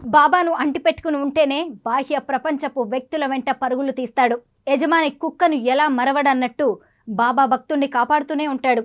బాబాను అంటిపెట్టుకుని ఉంటేనే బాహ్య ప్రపంచపు వ్యక్తుల వెంట పరుగులు తీస్తాడు. యజమాని కుక్కను ఎలా మరవడన్నట్టు బాబా భక్తుణ్ణి కాపాడుతూనే ఉంటాడు.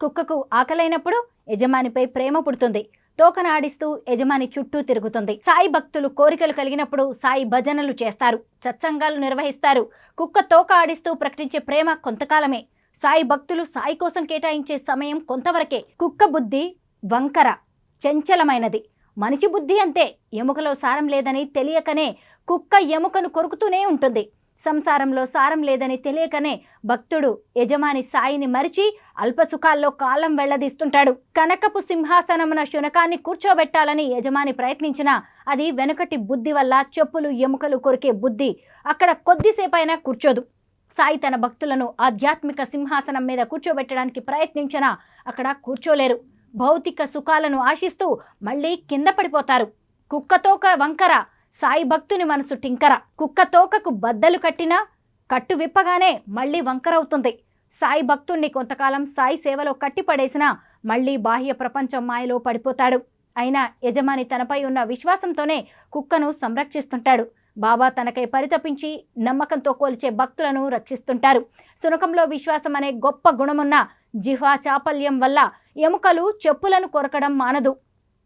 కుక్కకు ఆకలైనప్పుడు యజమానిపై ప్రేమ పుడుతుంది. తోకనాడిస్తూ యజమాని చుట్టూ తిరుగుతుంది. సాయి భక్తులు కోరికలు కలిగినప్పుడు సాయి భజనలు చేస్తారు. సత్సంగాలు నిర్వహిస్తారు. కుక్క తోక ఆడిస్తూ ప్రకటించే ప్రేమ కొంతకాలమే. సాయి భక్తులు సాయి కోసం కేటాయించే సమయం కొంతవరకే. కుక్క బుద్ధి వంకర చంచలమైనది. మనిషి బుద్ధి అంతే ఎముకలో సారం లేదని తెలియకనే కుక్క ఎముకను కొరుకుతూనే ఉంటుంది. సంసారంలో సారం లేదని తెలియకనే భక్తుడు యజమాని సాయిని మరిచి అల్పసుఖాల్లో కాలం వెళ్ళదీస్తుంటాడు. కనకపు సింహాసనమున శునకాన్ని కూర్చోబెట్టాలని యజమాని ప్రయత్నించినా అది వెనుకటి బుద్ధి వల్ల చెప్పులు ఎముకలు కొరికే బుద్ధి అక్కడ కొద్దిసేపైనా కూర్చోదు. సాయి తన భక్తులను ఆధ్యాత్మిక సింహాసనం మీద కూర్చోబెట్టడానికి ప్రయత్నించినా అక్కడ కూర్చోలేరు. భౌతిక సుఖాలను ఆశిస్తూ మళ్ళీ కింద పడిపోతారు. కుక్కతోక వంకర సాయి భక్తుని మనసు టింకర. కుక్క తోకకు బద్దలు కట్టినా కట్టు విప్పగానే మళ్ళీ వంకరవుతుంది. సాయి భక్తుణ్ణి కొంతకాలం సాయి సేవలో కట్టిపడేసినా మళ్ళీ బాహ్య ప్రపంచం మాయలో పడిపోతాడు. అయినా యజమాని తనపై ఉన్న విశ్వాసంతోనే కుక్కను సంరక్షిస్తుంటాడు. బాబా తనకై పరితపించి నమ్మకంతో కోల్చే భక్తులను రక్షిస్తుంటారు. సునకంలో విశ్వాసం అనే గొప్ప గుణమున్న జిహా చాపల్యం వల్ల ఎముకలు చెప్పులను కొరకడం మానదు.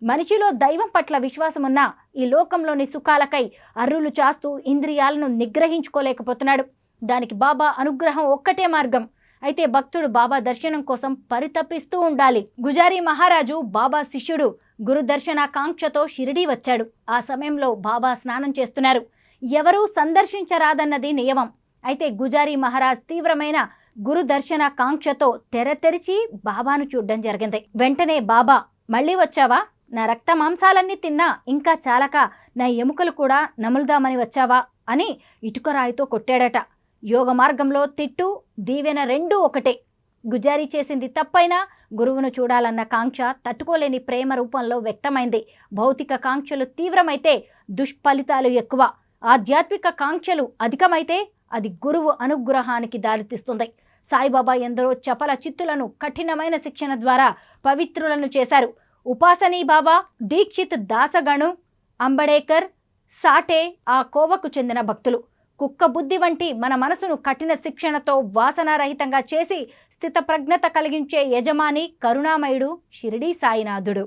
మనిషిలో దైవం పట్ల విశ్వాసమున్న ఈ లోకంలోని సుఖాలకై అర్రులు చాస్తూ ఇంద్రియాలను నిగ్రహించుకోలేకపోతున్నాడు. దానికి బాబా అనుగ్రహం ఒక్కటే మార్గం. అయితే భక్తుడు బాబా దర్శనం కోసం పరితపిస్తూ ఉండాలి. గుజారీ మహారాజు బాబా శిష్యుడు గురు దర్శనాకాంక్షతో షిరిడీ వచ్చాడు. ఆ సమయంలో బాబా స్నానం చేస్తున్నారు. ఎవరూ సందర్శించరాదన్నది నియమం. అయితే గుజారీ మహారాజ్ తీవ్రమైన గురు దర్శన కాంక్షతో తెర తెరిచి బాబాను చూడడం జరిగింది. వెంటనే బాబా మళ్ళీ వచ్చావా? నా రక్త మాంసాలన్నీ తిన్నా ఇంకా చాలక నా ఎముకలు కూడా నములుదామని వచ్చావా? అని ఇటుకరాయితో కొట్టాడట. యోగ మార్గంలో తిట్టు దీవెన రెండూ ఒకటే. గుజారీ చేసింది తప్పైనా గురువును చూడాలన్న కాంక్ష తట్టుకోలేని ప్రేమ రూపంలో వ్యక్తమైంది. భౌతిక కాంక్షలు తీవ్రమైతే దుష్ఫలితాలు ఎక్కువ. ఆధ్యాత్మిక కాంక్షలు అధికమైతే అది గురువు అనుగ్రహానికి దారితీస్తుంది. సాయిబాబా ఎందరో చపల చిత్తులను కఠినమైన శిక్షణ ద్వారా పవిత్రులను చేశారు. ఉపాసనీ బాబా దీక్షిత్ దాసగణు అంబడేకర్ సాటే ఆ కోవకు చెందిన భక్తులు. కుక్క బుద్ధి వంటి మన మనసును కఠిన శిక్షణతో వాసనారహితంగా చేసి స్థితప్రజ్ఞత కలిగించే యజమాని కరుణామయుడు షిరిడీ సాయినాథుడు.